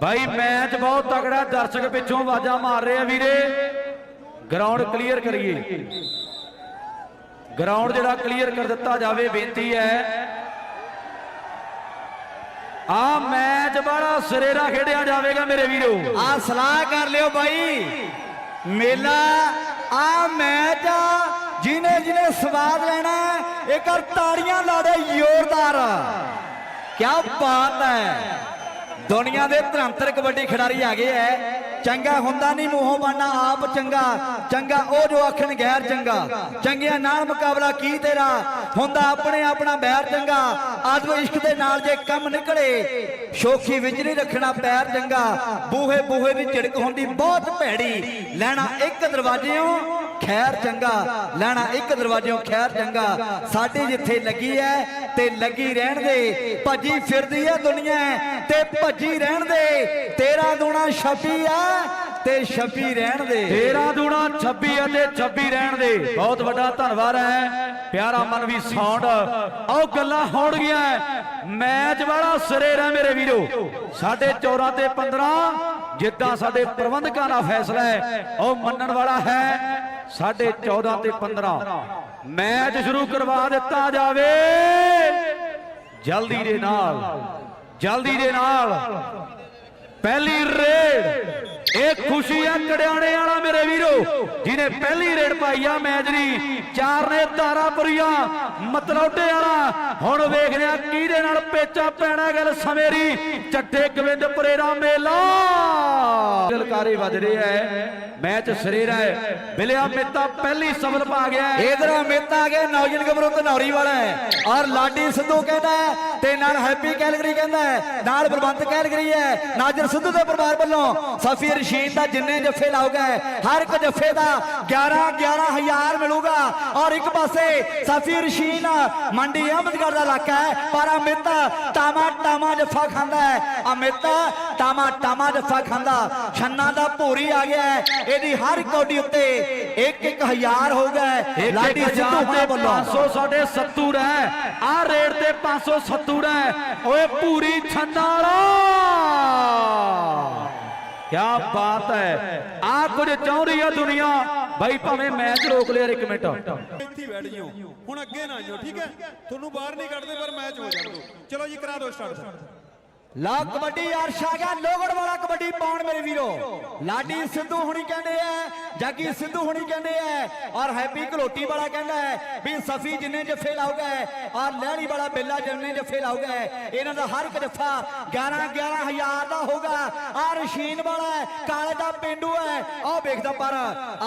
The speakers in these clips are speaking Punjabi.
ਭਾਈ ਮੈਚ ਬਹੁਤ ਤਗੜਾ ਦਰਸ਼ਕ ਪਿੱਛੋਂ ਆਵਾਜ਼ਾਂ ਮਾਰ ਰਹੇ ਆ ਵੀਰੇ। ਗਰਾਊਂਡ ਕਲੀਅਰ ਕਰੀਏ। ਗਰਾਊਂਡ ਜਿਹੜਾ ਕਲੀਅਰ ਕਰ ਦਿੱਤਾ ਜਾਵੇ, ਬੇਨਤੀ ਹੈ। ਆ ਮੈਚ ਬੜਾ ਸਿਰੇਰਾ ਖੇਡਿਆ ਜਾਵੇਗਾ ਮੇਰੇ ਵੀਰੋ। ਆ ਸਲਾਹ ਕਰ ਲਿਓ ਬਾਈ। ਮੇਲਾ, ਆ ਮੈਚ ਆ ਜਿਹਨੇ ਜਿਹਨੇ ਸਵਾਦ ਲੈਣਾ ਇੱਕ ਵਾਰ ਤਾੜੀਆਂ ਲਾ ਦੇ, ਜ਼ੋਰਦਾਰ। ਕੀ ਬਾਤ ਹੈ। ਦੁਨੀਆ ਦੇ ਧਰੰਤਰ ਕਬੱਡੀ ਖਿਡਾਰੀ ਆ ਗਏ ਐ। ਚੰਗਾ ਹੁੰਦਾ ਨਹੀਂ, ਮੂੰਹੋਂ ਬਾਨਾ, ਆਪ ਚੰਗਾ। ਚੰਗਾ, ਉਹ ਜੋ ਆਖਣ ਗੈਰ ਚੰਗਾ। ਚੰਗਿਆਂ ਨਾਲ ਮੁਕਾਬਲਾ ਕੀ ਤੇਰਾ? ਹੁੰਦਾ ਆਪਣੇ ਆਪਣਾ ਬੈਰ ਚੰਗਾ। ਆਦਮ ਇਸ਼ਕ ਦੇ ਨਾਲ ਜੇ ਕੰਮ ਨਿਕਲੇ, ਸ਼ੋਖੀ ਵਿੱਚ ਨਹੀਂ ਰੱਖਣਾ ਪੈਰ ਚੰਗਾ। ਬੂਹੇ ਬੂਹੇ ਦੀ ਝਿੜਕ ਹੁੰਦੀ, ਬਹੁਤ ਭੈੜੀ। ਲੈਣਾ ਇੱਕ ਦਰਵਾਜ਼ਿਓਂ ਖੈਰ ਚੰਗਾ, ਲੈਣਾ ਇੱਕ ਦਰਵਾਜ਼ਿਓਂ ਖੈਰ ਚੰਗਾ। ਸਾਡੀ ਜਿੱਥੇ ਲੱਗੀ ਐ, ਤੇ ਲੱਗੀ ਰਹਿਣ ਦੇ। ਭੱਜੀ ਫਿਰਦੀ ਐ ਦੁਨੀਆ, ਤੇ ਭੱਜੀ ਰਹਿਣ ਦੇ। ਤੇਰਾ ਦੂਣਾ ਛੱਬੀ ਐ ਤੇ ਛੱਬੀ ਰਹਿਣ ਦੇ। 13 ਦੂਣਾ 26 ਅਤੇ 26 ਰਹਿਣ ਦੇ। ਬਹੁਤ ਵੱਡਾ ਧੰਨਵਾਦ ਹੈ ਪਿਆਰਾ ਮਨ ਵੀ ਸਾਊਂਡ ਆਓ ਗੱਲਾਂ ਹੋਣਗੀਆਂ। ਮੈਚ ਵਾਲਾ ਸਿਰੇ ਰਹਿ ਮੇਰੇ ਵੀਰੋ। ਸਾਡੇ 14 ਤੇ 15 ਜਿੱਦਾਂ ਸਾਡੇ ਪ੍ਰਬੰਧਕਾਂ ਦਾ ਫੈਸਲਾ ਹੈ, ਉਹ ਮੰਨਣ ਵਾਲਾ ਹੈ ਸਾਡੇ 14 ਤੇ 15 ਮੈਚ ਸ਼ੁਰੂ ਕਰਵਾ ਦਿੱਤਾ ਜਾਵੇ। ਜਲਦੀ ਦੇ ਨਾਲ, ਜਲਦੀ ਦੇ ਨਾਲ। ਪਹਿਲੀ ਰੇਡ ਇਹ ਖੁਸ਼ੀ ਆ ਕੜਿਆਣੇ ਵਾਲਾ ਮੇਰੇ ਵੀਰੋ, ਜਿਹਨੇ ਪਹਿਲੀ ਰੇਡ ਪਾਈ ਆ ਮੈਚ ਦੀ। ਚਾਰ ਨੇ ਤਾਰਾਪੁਰੀਆ ਮਤਲੌਟੇ ਵਾਲਾ। ਹੁਣ ਵੇਖਦੇ ਆ ਕਿਹਦੇ ਨਾਲ ਪੇਚਾ ਪੈਣਾ ਗੱਲ ਸਮੇਰੀ। ਚੱਟੇ ਗੋਬਿੰਦਪੁਰੇ ਦਾ ਮੇਲਾ। ਗਲਕਾਰੇ ਵੱਜ ਰਿਹਾ ਹੈ। ਮੈਚ ਸਰੀਰ ਹੈ। ਬਿਲਿਆ ਮੇਤਾ, ਪਹਿਲੀ ਸਫਲ ਪਾ ਗਿਆ ਹੈ। ਇਧਰ ਆ ਗਿਆ ਨੌਜਨ ਗਬਰੂ ਧਨੌਰੀ ਵਾਲਾ ਹੈ। ਔਰ ਲਾਡੀ ਸਿੱਧੂ ਕਹਿੰਦਾ ਹੈ ਤੇ ਨਾਲ ਹੈਪੀ ਕੈਲਗਰੀ ਕਹਿੰਦਾ ਹੈ। ਨਾਲ ਬਲਵੰਤ ਕੈਲਗਰੀ ਹੈ। ਨਾਜਰ ਸਿੱਧੂ ਦੇ ਪਰਿਵਾਰ ਵੱਲੋਂ ਸਫੀ ਰਸ਼ੀਦ ਦਾ ਜਿੰਨੇ ਜੱਫੇ ਲਾਉਗਾ ਹਰ ਇੱਕ ਜੱਫੇ ਦਾ 11 11000 ਮਿਲੂਗਾ। ਔਰ ਇੱਕ ਪਾਸੇ ਸਫੀ ਰਸ਼ੀਦ ਮੰਡੀ ਅਹਿਮਦਗੜ੍ਹ ਦਾ ਇਲਾਕਾ ਹੈ ਪਰ ਅਮਿਤ ਟਾਮਾ ਟਾਮਾ ਜੱਫਾ ਖਾਂਦਾ ਹੈ। ਅਮਿਤ ਟਾਮਾ ਟਾਮਾ ਜੱਫਾ ਖਾਂਦਾ। ਛੰਨਾ ਦਾ ਭੂਰੀ ਆ ਗਿਆ ਇਹਦੀ ਹਰ ਕੌਡੀ ਉੱਤੇ 1 1000 ਹੋਊਗਾ। ਲਾਡੀ ਸਿੱਧੂ ਹੋਣਾ ਵੱਲੋਂ। 500 ਸਾਡੇ 70 ਹੈ। ਆ ਰੇਟ ਤੇ 570 ਹੈ। ਓਏ ਪੂਰੀ ਛੰਨਾ ਵਾਲਾ! ਕੀ ਬਾਤ ਹੈ। ਆ ਕੁਝ ਚਾਹ ਰਹੀ ਆ ਦੁਨੀਆ। ਬਾਈ ਭਾਵੇਂ ਮੈਚ ਰੋਕ ਲਿਆ ਇੱਕ ਮਿੰਟ। ਇੱਥੇ ਬੈਠ ਜਿਓ। ਹੁਣ ਅੱਗੇ ਨਾ ਆਇਓ ਠੀਕ ਹੈ? ਤੁਹਾਨੂੰ ਬਾਹਰ ਨਹੀਂ ਕੱਢਦੇ, ਪਰ ਮੈਚ ਹੋ ਜਾਣ ਦਿਓ ਚਲੋ ਜੀ, ਕਰਾ ਦਿਓ ਸਟਾਰਟ। ਲਾ ਕਬੱਡੀ ਅਰਸ਼ ਆ ਗਿਆ ਲੋਗੜ ਵਾਲਾ ਕਬੱਡੀ ਪਾਉਣ ਮੇਰੇ ਵੀਰੋ। ਲਾਡੀ ਸਿੱਧੂ ਹੁਣੀ ਕਹਿੰਦੇ ਐ ਜੱਗੀ ਸਿੱਧੂ ਹੁਣੀ ਕਹਿੰਦੇ ਐ ਔਰ ਹੈਪੀ ਕਲੋਟੀ ਵਾਲਾ ਕਹਿੰਦਾ ਹੈ ਵੀ ਸਫੀ ਜਿੰਨੇ ਜੱਫੇ ਲਾਉਗਾ ਔਰ ਲਹਿੜੀ ਵਾਲਾ ਬੇਲਾ ਜਿੰਨੇ ਜੱਫੇ ਲਾਉਗਾ ਇਹਨਾਂ ਦਾ ਹਰ ਇੱਕ ਜੱਫਾ 11 11000 ਦਾ ਹੋਗਾ ਆ ਰਸ਼ੀਨ ਵਾਲਾ ਕਾਲੇ ਦਾ ਪਿੰਡੂ ਹੈ। ਆਹ ਵੇਖਦਾ ਪਰ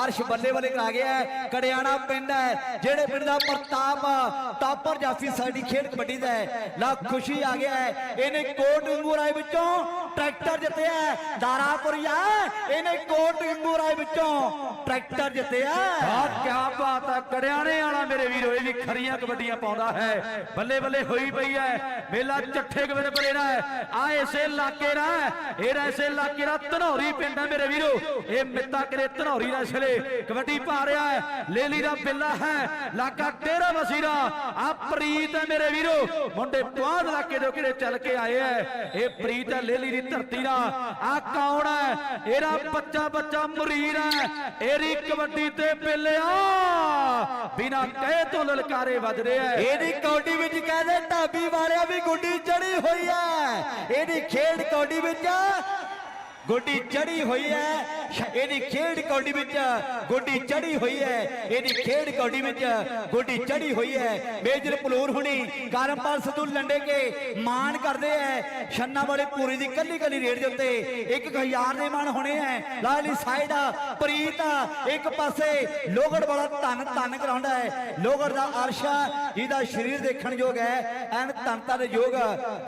ਅਰਸ਼ ਬੱਲੇ ਬੱਲੇ ਆ ਗਿਆ ਹੈ, ਕੜਿਆਣਾ ਪਿੰਡ ਹੈ ਜਿਹੜੇ ਪਿੰਡ ਦਾ ਪ੍ਰਤਾਪ ਟਾਪਰ ਜਾਫੀ ਸਾਡੀ ਖੇਡ ਕਬੱਡੀ ਦਾ ਹੈ। ਲਾ ਖੁਸ਼ੀ ਆ ਗਿਆ ਹੈ ਇਹਨੇ ਕੋਟ ਗੰਗੂ ਰਾਏ ਵਿੱਚੋਂ ਟਰੈਕਟਰ ਜਿੱਤਿਆ ਹੈ। ਦਾਰਾਪੁਰੀਆ ਇਹਨੇ ਕੋਟ ਗੰਗੂ ਵਿੱਚੋਂ ਟਰੈਕਟਰ ਜਿੱਤਿਆ ਆ। ਕੀ ਬਾਤ ਆ ਕੜਿਆਣੇ ਵਾਲਾ ਮੇਰੇ ਵੀਰੋ, ਇਹ ਵੀ ਖਰੀਆਂ ਕਬੱਡੀਆਂ ਪਾਉਂਦਾ ਹੈ। ਬੱਲੇ ਬੱਲੇ ਹੋਈ ਪਈ ਹੈ, ਮੇਲਾ ਚੱਠੇ ਗੋਬਿੰਦਪੁਰੇ ਦਾ ਹੈ। ਆ ਇਸੇ ਇਲਾਕੇ ਦਾ ਹੈ ਇਸੇ ਇਲਾਕੇ ਦਾ ਧਨੌਰੀ ਪਿੰਡ ਹੈ ਮੇਰੇ ਵੀਰੋ। ਇਹ ਮਿੱਤਾ ਕਰੇ ਧਨੌਰੀ ਦਾ ਛਲੇ ਕਬੱਡੀ ਪਾ ਰਿਹਾ ਹੈ, ਲੇਲੀ ਦਾ ਬਿੱਲਾ ਹੈ, ਇਲਾਕਾ ਡੇਰਾ ਵਸੀਰਾ ਆ ਪ੍ਰੀਤ ਹੈ ਮੇਰੇ ਵੀਰੋ, ਮੁੰਡੇ ਪੁਆਧ ਇਲਾਕੇ ਦੇ ਕਿਹੜੇ ਚੱਲ ਕੇ ਆਏ ਹੈ। ਇਹ ਪ੍ਰੀਤ ਹੈ, ਲੇਲੀ ਦੀ ਧਰਤੀ ਦਾ ਆ ਕੌਣ ਹੈ? ਇਹਦਾ ਬੱਚਾ ਬੱਚਾ ਮੁਰੀਰ ਹੈ। ਇਹਦੀ ਕਬੱਡੀ ਤੇ ਪਿੱਲਿਆ ਬਿਨਾ ਕਹਿ ਤੋਂ ਲਲਕਾਰੇ ਵੱਜ ਰਿਹਾ ਹੈ। ਇਹਦੀ ਕੌਡੀ ਵਿੱਚ ਕਹਿੰਦੇ ਢਾਬੀ ਵਾਲਿਆਂ ਵੀ ਗੁੱਡੀ ਚੜੀ ਹੋਈ ਹੈ। ਇਹਦੀ ਖੇਡ ਕੌਡੀ ਵਿੱਚ ਗੁੱਡੀ ਚੜੀ ਹੋਈ ਹੈ। ਇਹਦੀ ਖੇਡ ਕੌਡੀ ਵਿੱਚ ਗੁੱਡੀ ਚੜੀ ਹੋਈ ਹੈ। ਇਹਦੀ ਖੇਡ ਕੌਡੀ ਵਿੱਚ ਗੋਡੀ ਚੜੀ ਹੋਈ ਹੈ। ਮੇਜਰ ਪਲੂਰ ਹੁਣੀ ਕਰਮਪਾਲ ਸਿੱਧੂ ਲੰਡੇ ਕੇ ਮਾਣ ਕਰਦੇ ਐ। ਛੰਨਾ ਵਾਲੇ ਪੂਰੀ ਦੀ ਕੱਲੀ ਕੱਲੀ ਰੇਡ ਦੇ ਉੱਤੇ 1000 ਦੇ ਮਾਣ ਹੋਣੇ ਐ। ਲਾਲੀ ਸਾਈਡ ਪ੍ਰੀਤ ਇੱਕ ਪਾਸੇ ਲੋਗੜ ਵਾਲਾ ਧੰਨ ਧੰਨ ਕਰਾਉਂਦਾ ਹੈ ਲੋਗੜ ਦਾ ਅਰਸ਼ਾ ਜਿਹਦਾ ਸਰੀਰ ਦੇਖਣ ਯੋਗ ਹੈ ਐਨ ਧੰਨਤਾ ਦੇ ਯੋਗ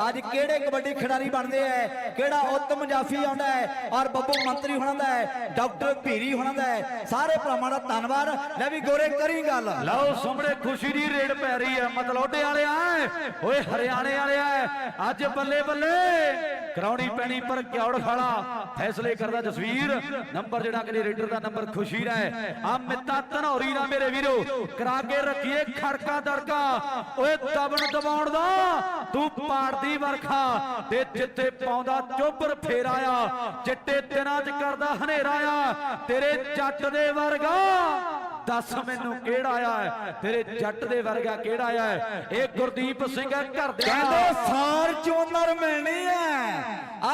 ਅੱਜ ਕਿਹੜੇ ਕਬੱਡੀ ਖਿਡਾਰੀ ਬਣਦੇ ਐ? ਕਿਹੜਾ ਉੱਤਮ ਜਾਫੀ ਆਉਂਦਾ ਹੈ ਔਰ ਬੱਬੂ ਮੰਤਰੀ ਹੁਣਾਂ ਦਾ ਹੈ ਡਾਕਟਰ ਭੀਰੀ ਹੋਣਾ ਦਾ ਹੈ। ਸਾਰੇ ਭਰਾਵਾਂ ਦਾ ਧੰਨਵਾਦ। ਲੈ ਵੀ ਗੋਰੇ ਕਰੀ ਗੱਲ। ਲਓ ਸਾਹਮਣੇ ਖੁਸ਼ੀ ਦੀ ਰੇਡ ਪੈ ਰਹੀ ਹੈ। ਮਤਲੋਡੇ ਵਾਲਿਆ ਓਏ ਹਰਿਆਣੇ ਵਾਲਿਆ ਅੱਜ ਬੱਲੇ ਬੱਲੇ। ਕਰਾਉਣੀ ਪੈਣੀ ਪਰ ਕਿਉੜ ਖਾਲਾ। ਫੈਸਲੇ ਕਰਦਾ ਜਸਵੀਰ। ਨੰਬਰ ਜਿਹੜਾ ਕਿ ਰੇਡਰ ਦਾ ਨੰਬਰ ਖੁਸ਼ੀ ਦਾ ਹੈ। ਆ ਮਿੱਤਾ ਧਨੌਰੀ ਨਾ ਮੇਰੇ ਵੀਰੋ। ਕਰਾ ਕੇ ਰੱਖੀਏ ਖੜਕਾ ਦੜਕਾ। ਓਏ ਦਬਣ ਦਬਾਉਣ ਦਾ। ਤੂੰ ਪਾੜਦੀ ਵਰਖਾ। ਤੇ ਜਿੱਥੇ ਪਾਉਂਦਾ ਚੋਬਰ ਫੇਰ ਆਇਆ ਚਿੱਟੇ ਦਿਨਾਂ 'ਚ ਕਰਦਾ ਹਨੇਰਾ। ਆ? ਤੇਰੇ ਜੱਟ ਦੇ ਵਰਗਾ। ਦੱਸ ਮੈਨੂੰ ਕਿਹੜਾ ਹੈ ਤੇਰੇ ਜੱਟ ਦੇ ਵਰਗਾ ਕਿਹੜਾ ਹੈ ਇਹ ਗੁਰਦੀਪ ਸਿੰਘ ਹੈ ਘਰ ਦੇ ਕਹਿੰਦੇ ਫਾਰਚੂਨਰ ਮਿਲਣੀ ਹੈ। ਆ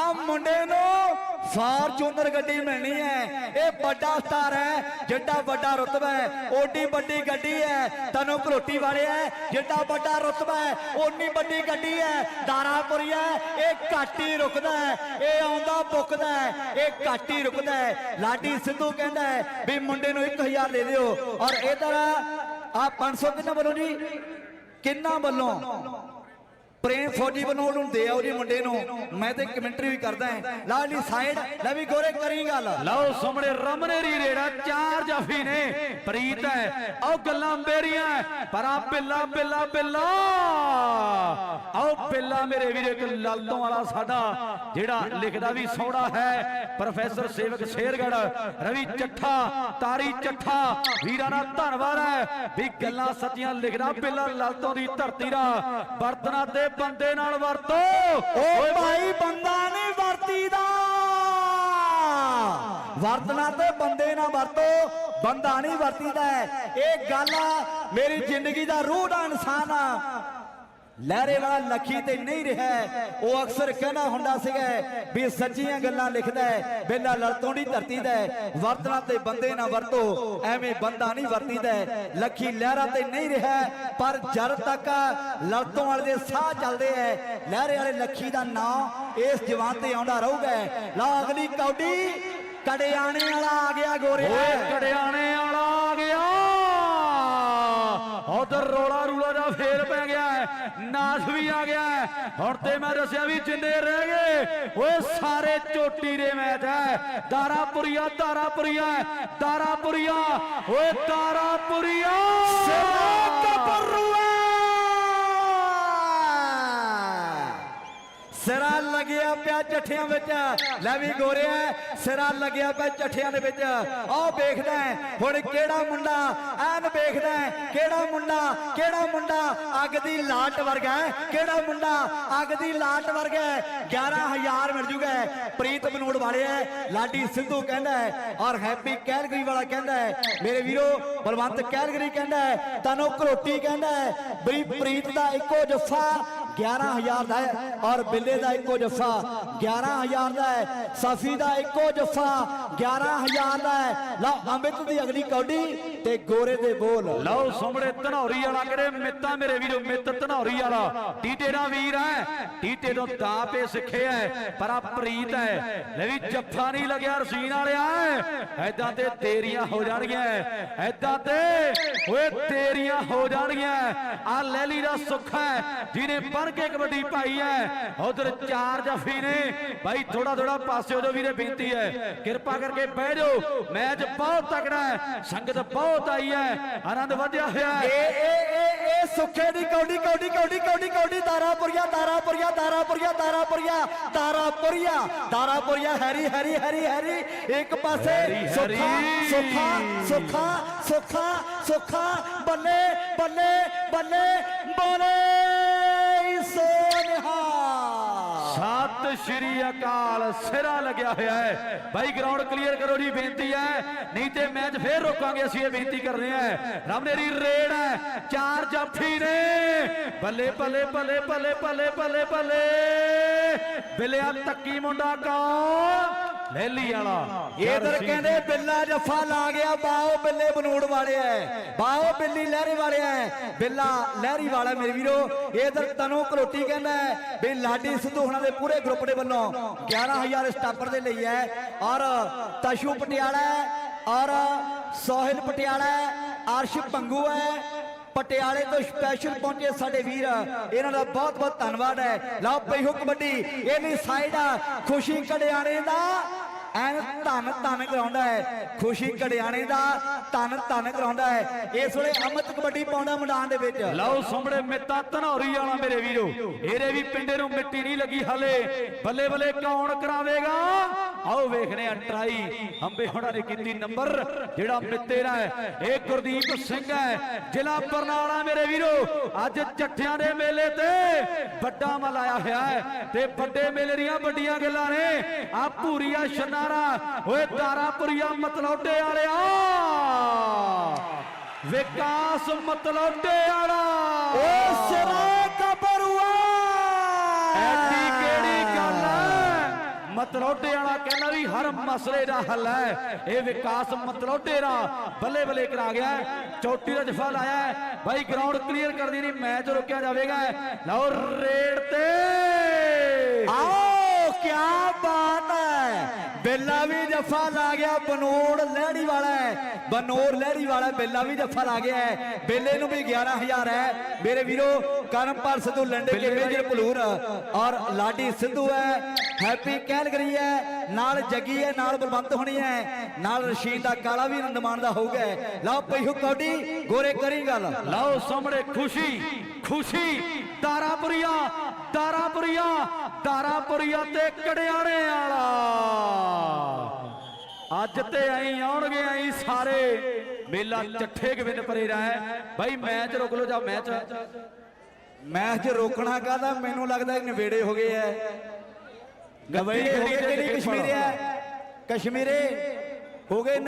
ਫਾਰਚੂਨਰ ਗੱਡੀ ਮਿਲਣੀ ਹੈ। ਇਹ ਵੱਡਾ ਸਟਾਰ ਹੈ ਜਿੱਡਾ ਵੱਡਾ ਰੁਤਬਾ ਹੈ ਓਡੀ ਵੱਡੀ ਗੱਡੀ ਹੈ। ਤੈਨੂੰ ਘਰੋਟੀ ਵਾਲੇ ਹੈ ਜਿੱਡਾ ਵੱਡਾ ਰੁਤਬਾ ਹੈ, ਓਨੀ ਵੱਡੀ ਗੱਡੀ ਹੈ। ਦਾਰਾਪੁਰੀ ਹੈ, ਇਹ ਘੱਟ ਹੀ ਰੁਕਦਾ ਹੈ, ਇਹ ਆਉਂਦਾ ਬੁੱਕਦਾ ਹੈ, ਇਹ ਘੱਟ ਹੀ ਰੁਕਦਾ ਹੈ। ਲਾਡੀ ਸਿੱਧੂ ਕਹਿੰਦਾ ਹੈ ਵੀ ਮੁੰਡੇ ਨੂੰ 1000 ਦੇ ਦਿਓ। ਔਰ ਇਧਰ ਆ 500 ਕਿੰਨਾ ਵੱਲੋਂ ਜੀ? ਕਿੰਨਾ ਵੱਲੋਂ? ਪ੍ਰੇਮ ਫੌਜੀ ਵੱਲੋਂ ਉਹਨੂੰ ਦੇ ਆਓ ਜੀ ਮੁੰਡੇ ਨੂੰ। ਮੈਂ ਤੇ ਕਮੈਂਟਰੀ ਵੀ ਕਰਦਾ ਹਾਂ। ਲਾਲੀ ਸਾਈਡ ਲੈ ਵੀ ਗੋਰੇ ਕਰੀ ਗੱਲ। ਲਓ ਸਾਹਮਣੇ ਰਮਨੇਰੀ ਰੇੜਾ, ਚਾਰ ਜਾਫੀ ਨੇ। ਪ੍ਰੀਤ ਹੈ, ਆਓ ਗੱਲਾਂ ਮੇਰੀਆਂ ਪਰ ਆ ਬਿੱਲਾ ਬਿੱਲਾ ਬਿੱਲਾ ਆਓ ਬਿੱਲਾ ਮੇਰੇ ਵੀਰੇ, ਇੱਕ ਲਾਲਤੋਂ ਵਾਲਾ ਸਾਡਾ, ਜਿਹੜਾ ਲਿਖਦਾ ਵੀ ਸੋਹਣਾ ਹੈ। ਪ੍ਰੋਫੈਸਰ ਸੇਵਕ ਸ਼ੇਰਗੜ, ਰਵੀ ਚੱਠਾ, ਤਾਰੀ ਚੱਠਾ, ਵੀਰਾਂ ਦਾ ਧੰਨਵਾਦ ਹੈ। ਵੀ ਗੱਲਾਂ ਸੱਚੀਆਂ ਲਿਖਦਾ ਪਿੱਲਾ ਲਾਲਤੋਂ ਦੀ ਧਰਤੀ ਦਾ। ਵਰਤਣਾ ਤੇ ਬੰਦੇ ਨਾਲ ਵਰਤੋ। ਓਏ ਭਾਈ ਬੰਦਾ ਨਹੀਂ ਵਰਤੀਦਾ। ਵਰਤਣਾ ਤੇ ਬੰਦੇ ਨਾ ਵਰਤੋ। ਬੰਦਾ ਨਹੀਂ ਵਰਤੀਦਾ। ਇਹ ਗੱਲ ਆ ਮੇਰੀ ਜ਼ਿੰਦਗੀ ਦਾ ਰੂਹ ਦਾ ਇਨਸਾਨ ਆ। ਲਹਿਰੇ ਵਾਲਾ ਲੱਖੀ ਤੇ ਨਹੀਂ ਰਿਹਾ ਉਹ ਅਕਸਰ ਕਹਿੰਦਾ ਹੁੰਦਾ ਸੀਗਾ ਵੀ ਸੱਚੀਆਂ ਗੱਲਾਂ ਲਿਖਦਾ ਹੈ ਬੇਲਾ ਲੜਤੋਂ ਦੀ ਧਰਤੀ ਦਾ ਵਰਤਣਾ ਤੇ ਬੰਦੇ ਨਾ ਵਰਤੋ, ਐਵੇਂ ਬੰਦਾ ਨਹੀਂ ਵਰਤੀਦਾ ਲੱਖੀ ਲਹਿਰਾ ਤੇ ਨਹੀਂ ਰਿਹਾ ਪਰ ਜਦ ਤੱਕ ਲੜਤੋਂ ਵਾਲੇ ਦੇ ਸਾਹ ਚੱਲਦੇ ਐ ਲਹਿਰੇ ਵਾਲੇ ਲੱਖੀ ਦਾ ਨਾਂ ਇਸ ਜਵਾਨ ਤੇ ਆਉਂਦਾ ਰਹੂਗਾ ਲਾ ਅਗਲੀ ਕੌਡੀ, ਕੜਿਆਣੇ ਵਾਲਾ ਆ ਗਿਆ ਗੋਰੇ ਓਏ ਕੜਿਆਣੇ ਉਧਰ ਰੋਲਾ ਰੂਲਾ ਦਾ ਫੇਰ ਪੈ ਗਿਆ ਨਾਸ ਵੀ ਆ ਗਿਆ ਹੈ। ਹੁਣ ਤੇ ਮੈਂ ਦੱਸਿਆ ਵੀ ਜਿੰਨੇ ਰਹਿ ਗਏ, ਓਏ ਸਾਰੇ ਚੋਟੀ ਦੇ ਮੈਚ ਹੈ ਦਾਰਾਪੁਰੀਆ ਦਾਰਾਪੁਰੀਆ ਦਾਰਾਪੁਰੀਆ ਓਏ ਦਾਰਾਪੁਰੀਆ ਸਿਰਾ ਲੱਗਿਆ ਪਿਆ ਚੱਠਿਆਂ ਵਿੱਚ। ਲੈ ਵੀ ਗੋਰਿਆ ਸਿਰਾ ਲੱਗਿਆ ਪਿਆ ਚੱਠਿਆਂ ਦੇ ਵਿੱਚ। ਆਹ ਵੇਖਦਾ ਹੁਣ ਕਿਹੜਾ ਮੁੰਡਾ, ਐਨ ਵੇਖਦਾ ਕਿਹੜਾ ਮੁੰਡਾ ਕਿਹੜਾ ਮੁੰਡਾ ਅੱਗ ਦੀ ਲਾਟ ਵਰਗਾ ਹੈ ਕਿਹੜਾ ਮੁੰਡਾ ਅੱਗ ਦੀ ਲਾਟ ਵਰਗਾ 11000 ਮਿਲ ਜੂਗਾ ਪ੍ਰੀਤ ਬਨੂੜ ਵਾਲੇ ਹੈ ਲਾਡੀ ਸਿੱਧੂ ਕਹਿੰਦਾ ਹੈ ਔਰ ਹੈਪੀ ਕੈਲਗਰੀ ਵਾਲਾ ਕਹਿੰਦਾ ਹੈ ਮੇਰੇ ਵੀਰੋ, ਬਲਵੰਤ ਕੈਲਗਰੀ ਕਹਿੰਦਾ ਹੈ ਤਨੋ ਘਰੋਟੀ ਕਹਿੰਦਾ ਹੈ ਬਈ ਪ੍ਰੀਤ ਦਾ ਇੱਕੋ ਜੱਫਾ 11000 ਦਾ ਹੈ ਔਰ ਬਿੱਲੇ ਦਾ ਇੱਕੋ ਜੱਫਾ 11000 ਦਾ ਹੈ, ਸਫੀ ਦਾ ਇੱਕੋ ਜੱਫਾ 11000 ਦਾ ਹੈ। ਲਓ ਅਮਿਤ ਦੀ ਅਗਲੀ ਕੌਡੀ ਤੇ ਗੋਰੇ ਦੇ ਬੋਲ। ਲਓ ਸਾਹਮਣੇ ਧਨੌਰੀ ਵਾਲਾ ਕਿਹੜੇ ਮਿੱਤਾਂ ਮੇਰੇ ਵੀਰੋ, ਮਿੱਤ ਧਨੌਰੀ ਵਾਲਾ। ਟੀਟੇ ਦਾ ਵੀਰ ਹੈ, ਟੀਟੇ ਤੋਂ ਦਾਪੇ ਸਿੱਖਿਆ ਪਰ ਆ ਪ੍ਰੀਤ ਹੈ। ਲੈ ਵੀ ਜੱਫਾ ਨਹੀਂ ਲੱਗਿਆ ਰਸੀਨ ਵਾਲਿਆ। ਐਦਾਂ ਤੇ ਤੇਰੀਆਂ ਹੋ ਜਾਣਗੀਆਂ। ਐਦਾਂ ਤੇ, ਓਏ ਤੇਰੀਆਂ ਹੋ ਜਾਣਗੀਆਂ। ਆ ਲੈਲੀ ਦਾ ਸੁੱਖ ਹੈ, ਜਿਹਨੇ ਬਣ ਕੇ ਕਬੱਡੀ ਪਾਈ ਹੈ। ਉਧਰ ਚਾਰ ਜਫੀ ਨੇ। ਭਾਈ ਥੋੜਾ ਥੋੜਾ ਪਾਸੇ ਹੋ ਜਾਓ ਵੀਰੇ ਬੇਨਤੀ ਹੈ। ਕਿਰਪਾ ਕਰਕੇ ਬਹਿ ਜਾਓ। ਮੈਚ ਬਹੁਤ ਤਕੜਾ ਹੈ। ਸੰਗਤ ਬਹੁਤ ਆਈ ਹੈ। ਆਨੰਦ ਵਧਿਆ ਹੋਇਆ ਹੈ। ਇਹ ਇਹ ਇਹ ਇਹ ਸੁੱਖੇ ਦੀ ਕੌਡੀ ਕੌਡੀ ਕੌਡੀ ਕੌਡੀ ਕੌਡੀ। Darapuria Darapuria Darapuria Darapuria Darapuria Darapuria Harry Harry Harry Harry. ਇੱਕ ਪਾਸੇ ਹੈਰੀ, ਸੁੱਖਾ ਹੈਰੀ। ਸੁੱਖਾ ਸੁੱਖਾ ਸੁੱਖਾ ਸੁੱਖਾ ਬੱਲੇ ਬੱਲੇ ਬੱਲੇ ਬੋਲੇ ਸ਼੍ਰੀ ਅਕਾਲ। ਸਿਰਾ ਲੱਗਿਆ ਹੋਇਆ ਹੈ। ਭਾਈ ਗਰਾਊਂਡ ਕਲੀਅਰ ਕਰੋ ਜੀ, ਬੇਨਤੀ ਹੈ। ਨਹੀਂ ਤੇ ਮੈਚ ਫੇਰ ਰੋਕਾਂਗੇ, ਅਸੀਂ ਇਹ ਬੇਨਤੀ ਕਰ ਰਹੇ ਹਾਂ ਰਾਮਨੇਰੀ ਰੇਡ ਹੈ। ਚਾਰ ਜਾਫੀ ਨੇ। ਬੱਲੇ ਬੱਲੇ ਬੱਲੇ ਬੱਲੇ ਬੱਲੇ ਬੱਲੇ ਬੱਲੇ। ਬਿਲਿਆ, ਤੱਕੀ ਮੁੰਡਾ ਕੌਣ? ਲੈਲੀ ਵਾਲਾ। ਇਧਰ ਕਹਿੰਦੇ ਬਿੱਲਾ ਜੱਫਾ ਲਾ ਗਿਆ ਬਾਓ ਬਿੱਲੇ ਬਨੂੜ ਵਾਲੇ ਐ। ਬਾਓ ਬਿੱਲੀ ਲਹਿਰੀ ਵਾਲੇ ਐ। ਬਿੱਲਾ ਲਹਿਰੀ ਵਾਲਾ ਮੇਰੇ ਵੀਰੋ ਇਧਰ ਤਨੋ ਘਰੋਟੀ ਕਹਿੰਦਾ ਵੀ ਲਾਡੀ ਸਿੱਧੂ ਹੁਣਾਂ ਦੇ ਪੂਰੇ ਗਰੁੱਪ ਦੇ ਵੱਲੋਂ 11000 ਸਟਾਪਰ ਦੇ ਲਈ ਹੈ ਔਰ ਤਸ਼ੂ ਪਟਿਆਲਾ ਔਰ ਸੋਹਿਲ ਪਟਿਆਲਾ ਅਰਸ਼ ਪੰਗੂ ਹੈ ਪਟਿਆਲੇ ਤੋਂ ਸਪੈਸ਼ਲ ਪਹੁੰਚੇ ਸਾਡੇ ਵੀਰ। ਇਹਨਾਂ ਦਾ ਬਹੁਤ ਬਹੁਤ ਧੰਨਵਾਦ ਹੈ ਲਓ ਪਈ ਹੁ ਕਬੱਡੀ ਇਹ ਵੀ ਸਾਈਡ ਆ। ਖੁਸ਼ੀ ਕੜਿਆਣੇ ਦਾ ਐਨ ਧਨ ਧਨ ਕਰਾਉਂਦਾ ਹੈ, ਖੁਸ਼ੀ ਕੜਿਆਣੇ ਦਾ ਧਨ ਧਨ ਕਰਾਉਂਦਾ ਹੈ। ਇਸ ਵੇਲੇ ਅਮਿਤ ਕਬੱਡੀ ਪਾਉਂਦਾ ਮੈਦਾਨ ਦੇ ਵਿੱਚ। ਲਓ ਸਾਹਮਣੇ ਮਿੱਤਾ ਧਨੌਰੀ ਵਾਲਾ ਮੇਰੇ ਵੀਰੋ। ਇਹਦੇ ਵੀ ਪਿੰਡੇ ਨੂੰ ਮਿੱਟੀ ਨਹੀਂ ਲੱਗੀ ਹਲੇ। ਬੱਲੇ ਬੱਲੇ ਕੌਣ ਕਰਾਵੇਗਾ? ਆਓ ਵੇਖਦੇ ਆ ਟਰਾਈ। ਅੰਬੇ ਹੋਣਾ ਨੇ ਕੀਤੀ ਨੰਬਰ, ਜਿਹੜਾ ਮਿੱਤੇ ਦਾ ਹੈ। ਇਹ ਗੁਰਦੀਪ ਸਿੰਘ ਹੈ, ਜ਼ਿਲ੍ਹਾ ਬਰਨਾਲਾ ਮੇਰੇ ਵੀਰੋ। ਅੱਜ ਚੱਠਿਆਂ ਦੇ ਮੇਲੇ ਤੇ ਵੱਡਾ ਮਲ ਆਇਆ ਹੋਇਆ ਹੈ ਤੇ ਵੱਡੇ ਮੇਲੇ ਦੀਆਂ ਵੱਡੀਆਂ ਗੱਲਾਂ ਨੇ। ਆ ਪੂਰੀਆ ਸ਼ਨਾਰਾ ਓਏ ਦਾਰਾਪੁਰੀਆ ਮਤਲੌਟੇ ਵਾਲਿਆ। ਵਿਕਾਸ ਮਤਲੌਟੇ ਵਾਲਾ। ਓ ਸਿਰੇ ਕਬਰੂਆ ਐਡੀ ਕਿਹੜੀ ਗੱਲ ਹੈ ਮਤਲੌਟੇ ਵਾਲਾ ਕਹਿੰਦਾ ਵੀ ਹਰ ਮਸਲੇ ਦਾ ਹੱਲ ਹੈ ਇਹ ਵਿਕਾਸ ਮਤਲੌਟੇ ਦਾ ਬੱਲੇ ਬੱਲੇ ਕਰਾ ਗਿਆ। ਚੋਟੀ ਦਾ ਜਫਾ ਲਾਇਆ। ਬਾਈ ਗਰਾਊਂਡ ਕਲੀਅਰ ਕਰਦੀ ਨਹੀਂ ਮੈਚ ਰੋਕਿਆ ਜਾਵੇਗਾ ਲਓ ਰੇਡ ਤੇ। ਆਓ ਕੀ ਬਾਤ ਹੈ ਬੇਲਾ ਵੀ ਜੱਫਾ ਲਾ ਗਿਆ ਬਨੋੜ ਲਹਿੜੀ ਵਾਲਾ ਹੈ ਬਨੋਰ ਲਹਿੜੀ ਵਾਲਾ ਬੇਲਾ ਵੀ ਜੱਫਾ ਲਾ ਗਿਆ ਹੈ ਬੇਲੇ ਨੂੰ ਵੀ 11000 ਹੈ ਮੇਰੇ ਵੀਰੋ ਕਰਮਪਾਲ ਸਿੱਧੂ ਲੰਡੇ ਕੇ ਮੇਜਰ ਭਲੂਰ ਔਰ ਲਾਡੀ ਸਿੱਧੂ ਹੈ ਹੈਪੀ ਕੈਲਗਰੀ ਹੈ ਨਾਲ ਜੱਗੀ ਹੈ ਨਾਲ ਬਲਵੰਤ ਹੋਣੀ ਹੈ ਨਾਲ ਰਸ਼ੀਦ ਦਾ ਕਾਲਾ ਵੀ ਆਨੰਦ ਦਾ ਹੋਊਗਾ ਲਓ ਪਈਹੂ ਕੌਡੀ ਗੋਰੇ ਕਰੀ ਗੱਲ ਲਓ ਸਾਹਮਣੇ ਖੁਸ਼ੀ ਖੁਸ਼ੀ ਦਾਰਾਪੁਰੀਆ ਦਾਰਾਪੁਰੀਆ ਦਾਰਾਪੁਰੀਆ ਤੇ ਕੜਿਆਣੇ ਵਾਲਾ। ਅੱਜ ਤੇ ਐਂ ਆਉਣਗੇ ਐਂ ਸਾਰੇ ਮੇਲਾ ਚੱਠੇ ਗਵਿੰਦ ਪਰੇਰਾ ਹੈ। ਬਾਈ ਮੈਚ ਰੁਕ ਲੋ ਜਾ ਮੈਚ? ਮੈਚ ਰੋਕਣਾ ਕਾਹਦਾ? ਮੈਨੂੰ ਲੱਗਦਾ ਇਹ ਨਵੇੜੇ ਹੋ ਗਏ ਐ। ਨਵੇੜੇ ਹੋ ਗਏ ਕਿਹੜੀ ਕਸ਼ਮੀਰੇ ਐ? ਕਸ਼ਮੀਰੇ ਹੋ ਗਏ